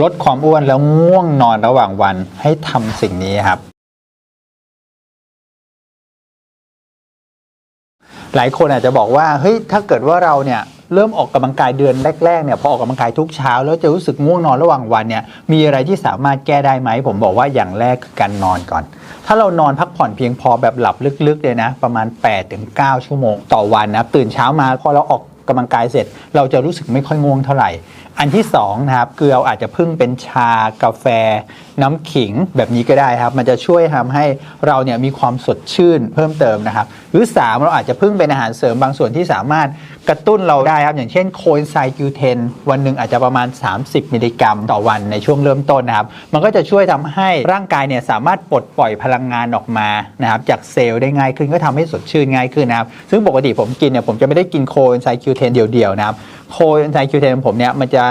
ลดความอ้วนแล้วง่วงนอนระหว่างวันให้ทำสิ่งนี้ครับ หลายคนอาจจะบอกว่าเฮ้ยถ้าเกิดว่าเราเนี่ยเริ่มออกกำลังกายเดือนแรกๆเนี่ยพอออกกำลังกายทุกเช้า แล้วจะรู้สึกง่วงนอนระหว่างวันเนี่ยมีอะไรที่สามารถแก้ได้ไหม ผมบอกว่าอย่างแรกคือการนอนก่อน ถ้าเรานอนพักผ่อนเพียงพอแบบหลับลึกๆเลยนะ ประมาณ8-9 ชั่วโมงต่อวันนะตื่นเช้ามาพอเราออก กำลังกายเสร็จ เราจะรู้สึกไม่ค่อยง่วงเท่าไหร่ อันที่สองนะครับคือเราอาจจะพึ่งเป็นชากาแฟ น้ำขิงแบบนี้ก็ได้ครับ มันจะช่วยทำให้เราเนี่ยมีความสดชื่นเพิ่มเติมนะครับ หรือ 3 เราอาจจะพึ่งเป็นอาหารเสริมบางส่วนที่สามารถกระตุ้นเราได้ครับอย่างเช่นโคเอนไซม์คิวเทนวันหนึ่งอาจจะประมาณ 30 มิลลิกรัม ต่อวันในช่วงเริ่มต้นนะครับ มันก็จะช่วยทำให้ร่างกายเนี่ยสามารถปลดปล่อยพลังงานออกมานะครับจากเซลล์ได้ง่ายขึ้นก็ทำให้สดชื่นง่ายขึ้นนะครับซึ่งปกติผมกินเนี่ยผมจะไม่ได้กินโคนไซคิวเทนเดี่ยวๆนะครับโคเอนไซม์คิวเทนของผมเนี่ยมันจะ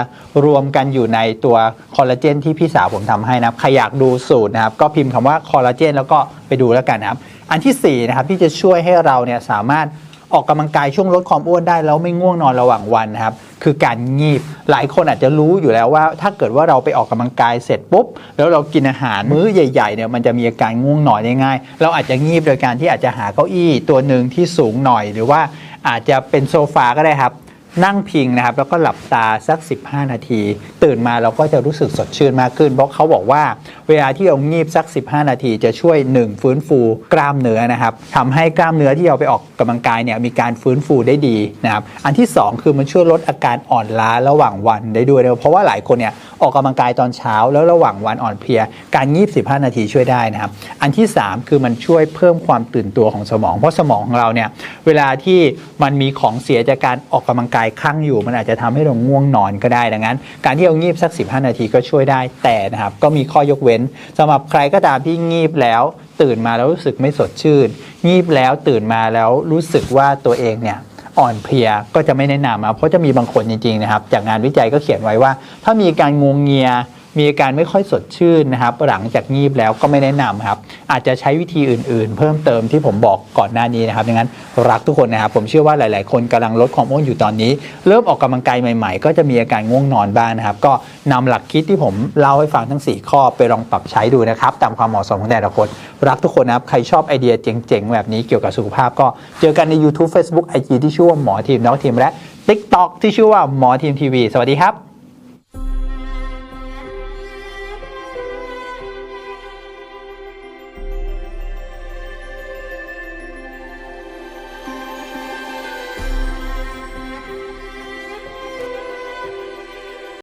รวมกันอยู่ในตัวคอลลาเจนที่พี่สาวผมทำให้นะครับใครอยากดูสูตรนะครับ ก็พิมพ์คำว่าคอลลาเจนแล้วก็ไปดูแล้วกันนะครับ อันที่4นะครับที่จะช่วยให้เราเนี่ยสามารถออกกำลังกายช่วงลดความอ้วนได้แล้วไม่ง่วงนอนระหว่างวันนะครับ คือการงีบหลายคนอาจจะรู้อยู่แล้วว่า ถ้าเกิดว่าเราไปออกกำลังกายเสร็จปุ๊บ แล้วเรากินอาหารมื้อใหญ่ๆเนี่ยมันจะมีอาการง่วงนอนได้ง่าย เราอาจจะงีบโดยการที่อาจจะหาเก้าอี้ตัวหนึ่งที่สูงหน่อยหรือว่า อาจจะเป็นโซฟาก็ได้ครับ นั่งพิงนะครับแล้วก็หลับตาสัก 15 นาที ตื่นมาเราก็จะรู้สึกสดชื่นมากขึ้น เพราะเขาบอกว่าเวลาที่เรางีบสัก 15 นาที จะช่วย 1 ฟื้นฟูกล้ามเนื้อนะครับทำให้กล้ามเนื้อที่เราไปออกกำลังกายเนี่ยมีการฟื้นฟูได้ดีนะครับอันที่ 2 คือมันช่วยลดอาการอ่อนล้าระหว่างวันได้ด้วยนะเพราะว่าหลายคนเนี่ยออกกำลังกายตอนเช้า แล้วระหว่างวันอ่อนเพลีย การงีบ 15 นาทีช่วยได้นะครับอันที่ 3 คือมันช่วยเพิ่มความตื่นตัวของสมอง เพราะสมองของเราเนี่ยเวลาที่มันมีของเสียจากการออกกำลังกายคลั่งอยู่ มันอาจจะทำให้เราง่วงนอนก็ได้ดังนั้น การที่เรางีบสัก 15 นาทีก็ช่วยได้แต่นะครับก็มีข้อยกเว้นสำหรับใครก็ตามที่งีบแล้ว ตื่นมาแล้วรู้สึกไม่สดชื่น งีบแล้วตื่นมาแล้วรู้สึกว่าตัวเองเนี่ยอ่อนเพลียก็จะไม่แนะนำนะเพราะจะมีบางคนจริงๆนะครับ จากงานวิจัยก็เขียนไว้ว่า ถ้ามีการงวงเงีย มีอาการไม่ค่อยสดชื่นนะครับ หลังจากงีบแล้วก็ไม่แนะนำครับ อาจจะใช้วิธีอื่นๆ เพิ่มเติมที่ผมบอกก่อนหน้านี้นะครับดังนั้นรักทุกคนนะครับ ผมเชื่อว่าหลายๆ คนกำลังลดความอ้วนอยู่ตอนนี้ เริ่มออกกำลังกายใหม่ๆ ก็จะมีอาการง่วงนอนบ้างนะครับ ก็นำหลักคิดที่ผมเล่าให้ฟังทั้ง 4 ข้อไปลองปรับใช้ดูนะครับตามความเหมาะสมของแต่ละคน รักทุกคนนะครับใครชอบไอเดียเจ๋งๆ แบบนี้เกี่ยวกับสุขภาพ ก็เจอกันใน YouTube Facebook IG ที่ชื่อว่าหมอทีมน้องทีมและ TikTok ที่ชื่อว่าหมอทีมทีวีสวัสดีครับ